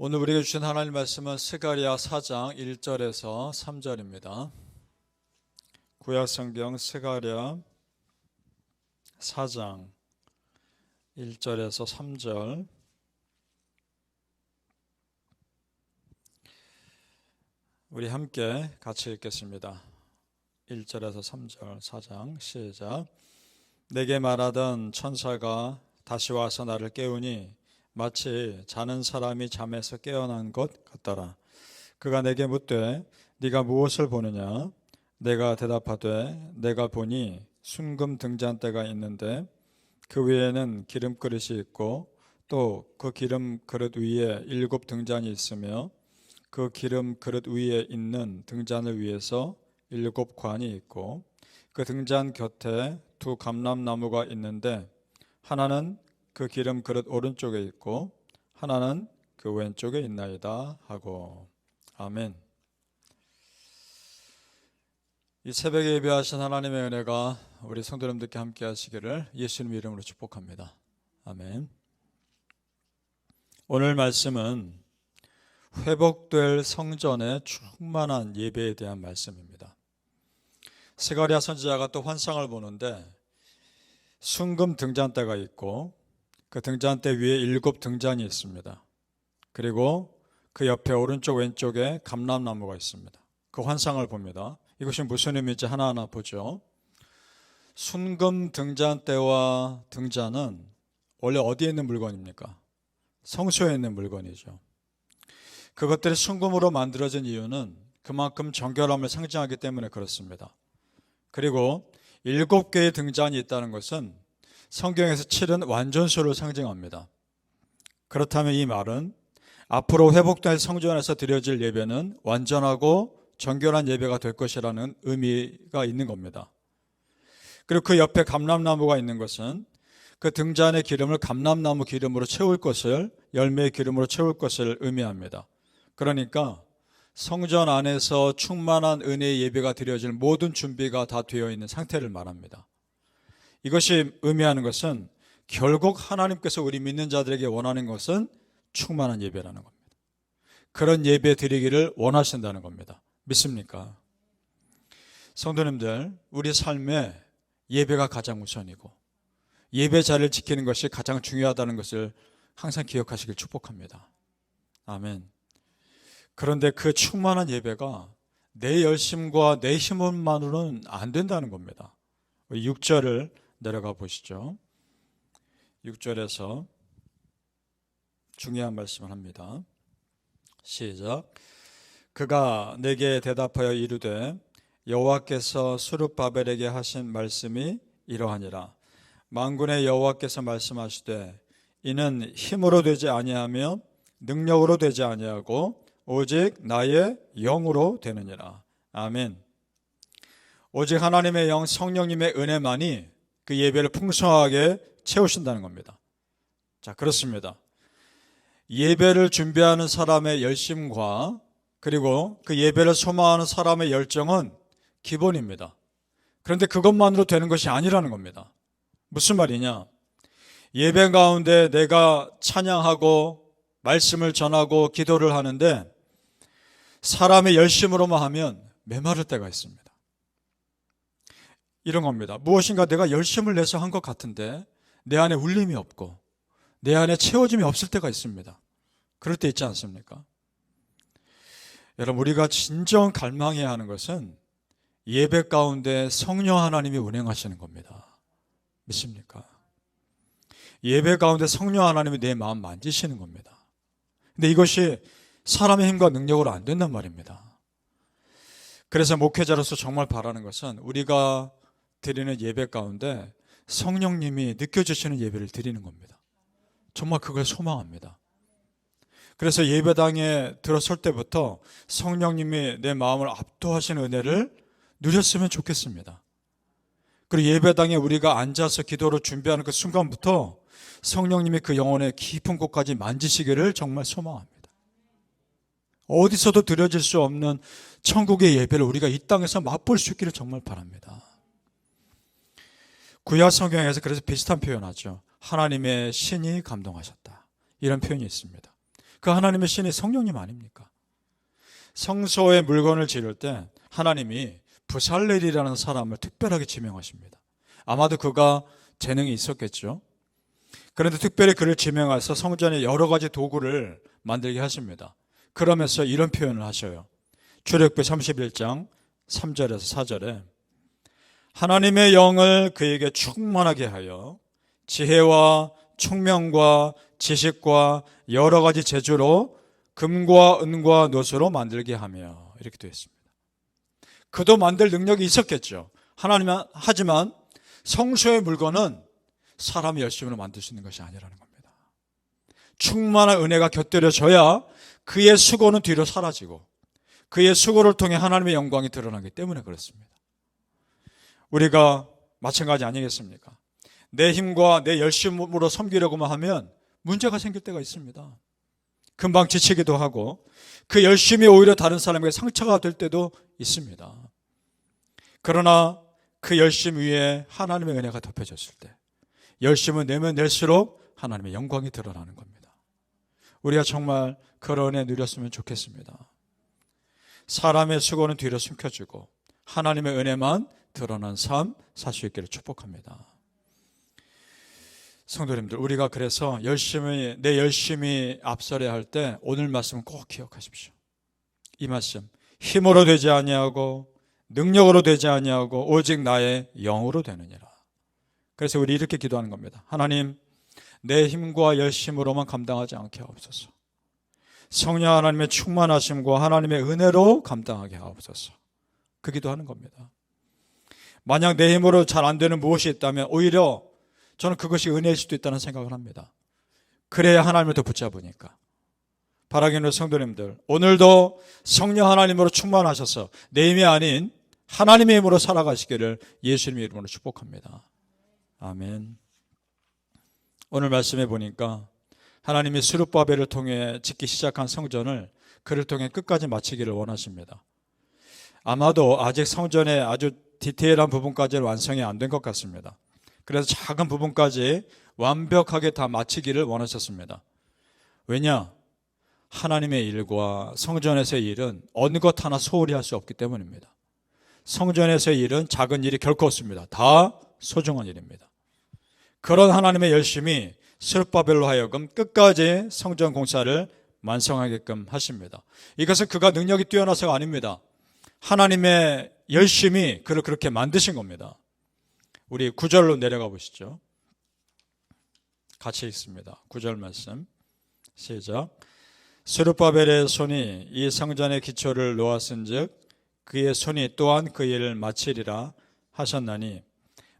오늘 우리에게 주신 하나님 말씀은 스가리아 4장 1절에서 3절입니다. 구약 성경 스가리아 4장 1절에서 3절 우리 함께 같이 읽겠습니다. 1절에서 3절 4장 시작 내게 말하던 천사가 다시 와서 나를 깨우니 마치 자는 사람이 잠에서 깨어난 것 같더라. 그가 내게 묻되 네가 무엇을 보느냐? 내가 대답하되 내가 보니 순금 등잔대가 있는데 그 위에는 기름 그릇이 있고 또 그 기름 그릇 위에 일곱 등잔이 있으며 그 기름 그릇 위에 있는 등잔을 위해서 일곱 관이 있고 그 등잔 곁에 두 감람나무가 있는데 하나는 그 기름 그릇 오른쪽에 있고 하나는 그 왼쪽에 있나이다 하고 아멘. 이 새벽에 예배하신 하나님의 은혜가 우리 성도님들께 함께 하시기를 예수님 이름으로 축복합니다. 아멘. 오늘 말씀은 회복될 성전의 충만한 예배에 대한 말씀입니다. 스가리아 선지자가 또 환상을 보는데 순금 등잔대가 있고 그 등잔대 위에 일곱 등잔이 있습니다. 그리고 그 옆에 오른쪽 왼쪽에 감람나무가 있습니다. 그 환상을 봅니다. 이것이 무슨 의미인지 하나하나 보죠. 순금 등잔대와 등잔은 원래 어디에 있는 물건입니까? 성소에 있는 물건이죠. 그것들이 순금으로 만들어진 이유는 그만큼 정결함을 상징하기 때문에 그렇습니다. 그리고 일곱 개의 등잔이 있다는 것은 성경에서 칠은 완전수를 상징합니다. 그렇다면 이 말은 앞으로 회복될 성전 에서 드려질 예배는 완전하고 정결한 예배가 될 것이라는 의미가 있는 겁니다. 그리고 그 옆에 감람나무가 있는 것은 그 등잔의 기름을 감람나무 기름으로 채울 것을 열매의 기름으로 채울 것을 의미합니다. 그러니까 성전 안에서 충만한 은혜의 예배가 드려질 모든 준비가 다 되어 있는 상태를 말합니다. 이것이 의미하는 것은 결국 하나님께서 우리 믿는 자들에게 원하는 것은 충만한 예배라는 겁니다. 그런 예배 드리기를 원하신다는 겁니다. 믿습니까? 성도님들, 우리 삶에 예배가 가장 우선이고 예배 자리를 지키는 것이 가장 중요하다는 것을 항상 기억하시길 축복합니다. 아멘. 그런데 그 충만한 예배가 내 열심과 내 힘만으로는 안 된다는 겁니다. 6절을 내려가 보시죠. 6절에서 중요한 말씀을 합니다. 시작. 그가 내게 대답하여 이르되 여호와께서 수르바벨에게 하신 말씀이 이러하니라. 만군의 여호와께서 말씀하시되 이는 힘으로 되지 아니하며 능력으로 되지 아니하고 오직 나의 영으로 되느니라. 아멘. 오직 하나님의 영 성령님의 은혜만이 그 예배를 풍성하게 채우신다는 겁니다. 자, 그렇습니다. 예배를 준비하는 사람의 열심과 그리고 그 예배를 소망하는 사람의 열정은 기본입니다. 그런데 그것만으로 되는 것이 아니라는 겁니다. 무슨 말이냐? 예배 가운데 내가 찬양하고 말씀을 전하고 기도를 하는데 사람의 열심으로만 하면 메마를 때가 있습니다. 이런 겁니다. 무엇인가 내가 열심을 내서 한 것 같은데 내 안에 울림이 없고 내 안에 채워짐이 없을 때가 있습니다. 그럴 때 있지 않습니까? 여러분, 우리가 진정 갈망해야 하는 것은 예배 가운데 성령 하나님이 운행하시는 겁니다. 믿습니까? 예배 가운데 성령 하나님이 내 마음 만지시는 겁니다. 근데 이것이 사람의 힘과 능력으로 안 된단 말입니다. 그래서 목회자로서 정말 바라는 것은 우리가 드리는 예배 가운데 성령님이 느껴주시는 예배를 드리는 겁니다. 정말 그걸 소망합니다. 그래서 예배당에 들어설 때부터 성령님이 내 마음을 압도하시는 은혜를 누렸으면 좋겠습니다. 그리고 예배당에 우리가 앉아서 기도를 준비하는 그 순간부터 성령님이 그 영혼의 깊은 곳까지 만지시기를 정말 소망합니다. 어디서도 드려질 수 없는 천국의 예배를 우리가 이 땅에서 맛볼 수 있기를 정말 바랍니다. 구약 성경에서 그래서 비슷한 표현하죠. 하나님의 신이 감동하셨다. 이런 표현이 있습니다. 그 하나님의 신이 성령님 아닙니까? 성소에 물건을 지를 때 하나님이 부살렐이라는 사람을 특별하게 지명하십니다. 아마도 그가 재능이 있었겠죠. 그런데 특별히 그를 지명해서 성전에 여러 가지 도구를 만들게 하십니다. 그러면서 이런 표현을 하셔요. 출애굽기 31장 3절에서 4절에 하나님의 영을 그에게 충만하게 하여 지혜와 총명과 지식과 여러 가지 재주로 금과 은과 노수로 만들게 하며 이렇게 되어 있습니다. 그도 만들 능력이 있었겠죠. 하나님은 하지만 성소의 물건은 사람이 열심으로 만들 수 있는 것이 아니라는 겁니다. 충만한 은혜가 곁들여져야 그의 수고는 뒤로 사라지고 그의 수고를 통해 하나님의 영광이 드러나기 때문에 그렇습니다. 우리가 마찬가지 아니겠습니까? 내 힘과 내 열심으로 섬기려고만 하면 문제가 생길 때가 있습니다. 금방 지치기도 하고 그 열심이 오히려 다른 사람에게 상처가 될 때도 있습니다. 그러나 그 열심 위에 하나님의 은혜가 덮여졌을 때 열심을 내면 낼수록 하나님의 영광이 드러나는 겁니다. 우리가 정말 그런 은혜 누렸으면 좋겠습니다. 사람의 수고는 뒤로 숨겨지고 하나님의 은혜만 드러난 삶살수 있기를 축복합니다. 성도님들, 우리가 그래서 열심히, 내 열심히 앞서려 할때 오늘 말씀 꼭 기억하십시오. 이 말씀. 힘으로 되지 아니하고 능력으로 되지 아니하고 오직 나의 영으로 되느니라. 그래서 우리 이렇게 기도하는 겁니다. 하나님, 내 힘과 열심으로만 감당하지 않게 하옵소서. 성령 하나님의 충만하심과 하나님의 은혜로 감당하게 하옵소서. 그 기도하는 겁니다. 만약 내 힘으로 잘 안 되는 무엇이 있다면 오히려 저는 그것이 은혜일 수도 있다는 생각을 합니다. 그래야 하나님을 더 붙잡으니까. 바라기는 성도님들, 오늘도 성령 하나님으로 충만하셔서 내 힘이 아닌 하나님의 힘으로 살아가시기를 예수님의 이름으로 축복합니다. 아멘. 오늘 말씀해 보니까 하나님이 수르바벨을 통해 짓기 시작한 성전을 그를 통해 끝까지 마치기를 원하십니다. 아마도 아직 성전의 아주 디테일한 부분까지는 완성이 안 된 것 같습니다. 그래서 작은 부분까지 완벽하게 다 마치기를 원하셨습니다. 왜냐? 하나님의 일과 성전에서의 일은 어느 것 하나 소홀히 할 수 없기 때문입니다. 성전에서의 일은 작은 일이 결코 없습니다. 다 소중한 일입니다. 그런 하나님의 열심이 스룹바벨로 하여금 끝까지 성전 공사를 완성하게끔 하십니다. 이것은 그가 능력이 뛰어나서가 아닙니다. 하나님의 열심이 그를 그렇게 만드신 겁니다. 우리 구절로 내려가 보시죠. 같이 읽습니다. 구절 말씀. 시작. 스룹바벨의 손이 이 성전의 기초를 놓았은즉 그의 손이 또한 그 일을 마치리라 하셨나니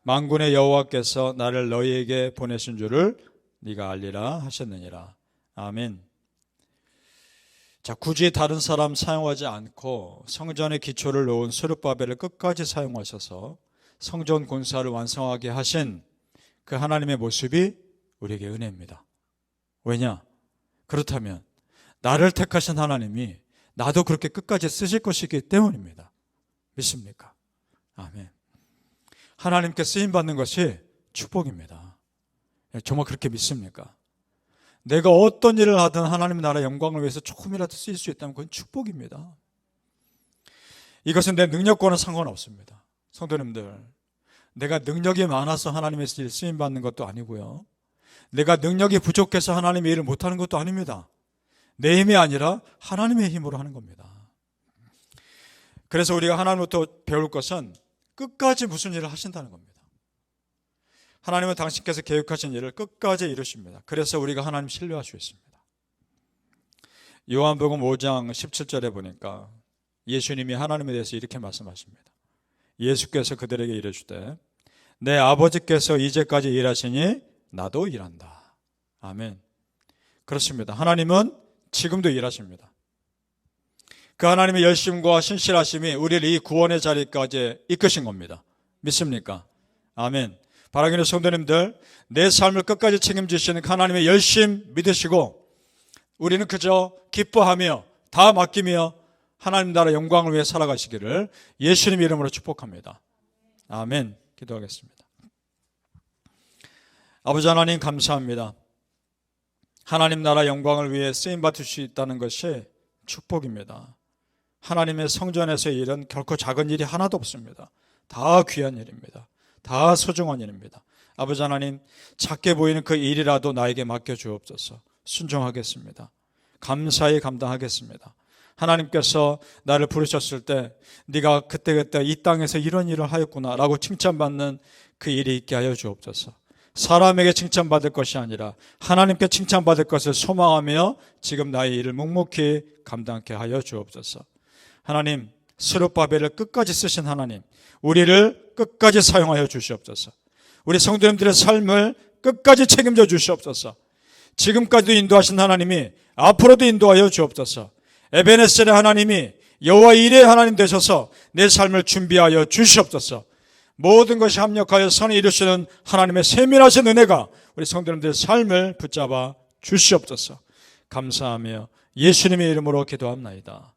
만군의 여호와께서 나를 너희에게 보내신 줄을 네가 알리라 하셨느니라. 아멘. 자, 굳이 다른 사람 사용하지 않고 성전의 기초를 놓은 스룹바벨을 끝까지 사용하셔서 성전 공사를 완성하게 하신 그 하나님의 모습이 우리에게 은혜입니다. 왜냐? 그렇다면 나를 택하신 하나님이 나도 그렇게 끝까지 쓰실 것이기 때문입니다. 믿습니까? 아멘. 하나님께 쓰임 받는 것이 축복입니다. 정말 그렇게 믿습니까? 내가 어떤 일을 하든 하나님 나라 영광을 위해서 조금이라도 쓰일 수 있다면 그건 축복입니다. 이것은 내 능력과는 상관없습니다. 성도님들, 내가 능력이 많아서 하나님의 일 쓰임 받는 것도 아니고요. 내가 능력이 부족해서 하나님의 일을 못하는 것도 아닙니다. 내 힘이 아니라 하나님의 힘으로 하는 겁니다. 그래서 우리가 하나님부터 배울 것은 끝까지 무슨 일을 하신다는 겁니다. 하나님은 당신께서 계획하신 일을 끝까지 이루십니다. 그래서 우리가 하나님 신뢰할 수 있습니다. 요한복음 5장 17절에 보니까 예수님이 하나님에 대해서 이렇게 말씀하십니다. 예수께서 그들에게 이르시되 내 아버지께서 이제까지 일하시니 나도 일한다. 아멘. 그렇습니다. 하나님은 지금도 일하십니다. 그 하나님의 열심과 신실하심이 우리를 이 구원의 자리까지 이끄신 겁니다. 믿습니까? 아멘. 바라기는 성도님들, 내 삶을 끝까지 책임지시는 그 하나님의 열심 믿으시고, 우리는 그저 기뻐하며 다 맡기며 하나님 나라 영광을 위해 살아가시기를 예수님 이름으로 축복합니다. 아멘. 기도하겠습니다. 아버지 하나님 감사합니다. 하나님 나라 영광을 위해 쓰임 받을 수 있다는 것이 축복입니다. 하나님의 성전에서의 일은 결코 작은 일이 하나도 없습니다. 다 귀한 일입니다. 다 소중한 일입니다. 아버지 하나님, 작게 보이는 그 일이라도 나에게 맡겨 주옵소서. 순종하겠습니다. 감사히 감당하겠습니다. 하나님께서 나를 부르셨을 때 네가 그때그때 이 땅에서 이런 일을 하였구나라고 칭찬받는 그 일이 있게 하여 주옵소서. 사람에게 칭찬받을 것이 아니라 하나님께 칭찬받을 것을 소망하며 지금 나의 일을 묵묵히 감당케 하여 주옵소서. 하나님, 스룹바벨을 끝까지 쓰신 하나님, 우리를 끝까지 사용하여 주시옵소서. 우리 성도님들의 삶을 끝까지 책임져 주시옵소서. 지금까지도 인도하신 하나님이 앞으로도 인도하여 주옵소서. 에베네셀의 하나님이 여호와 일의 하나님 되셔서 내 삶을 준비하여 주시옵소서. 모든 것이 합력하여 선을 이루시는 하나님의 세밀하신 은혜가 우리 성도님들의 삶을 붙잡아 주시옵소서. 감사하며 예수님의 이름으로 기도합나이다.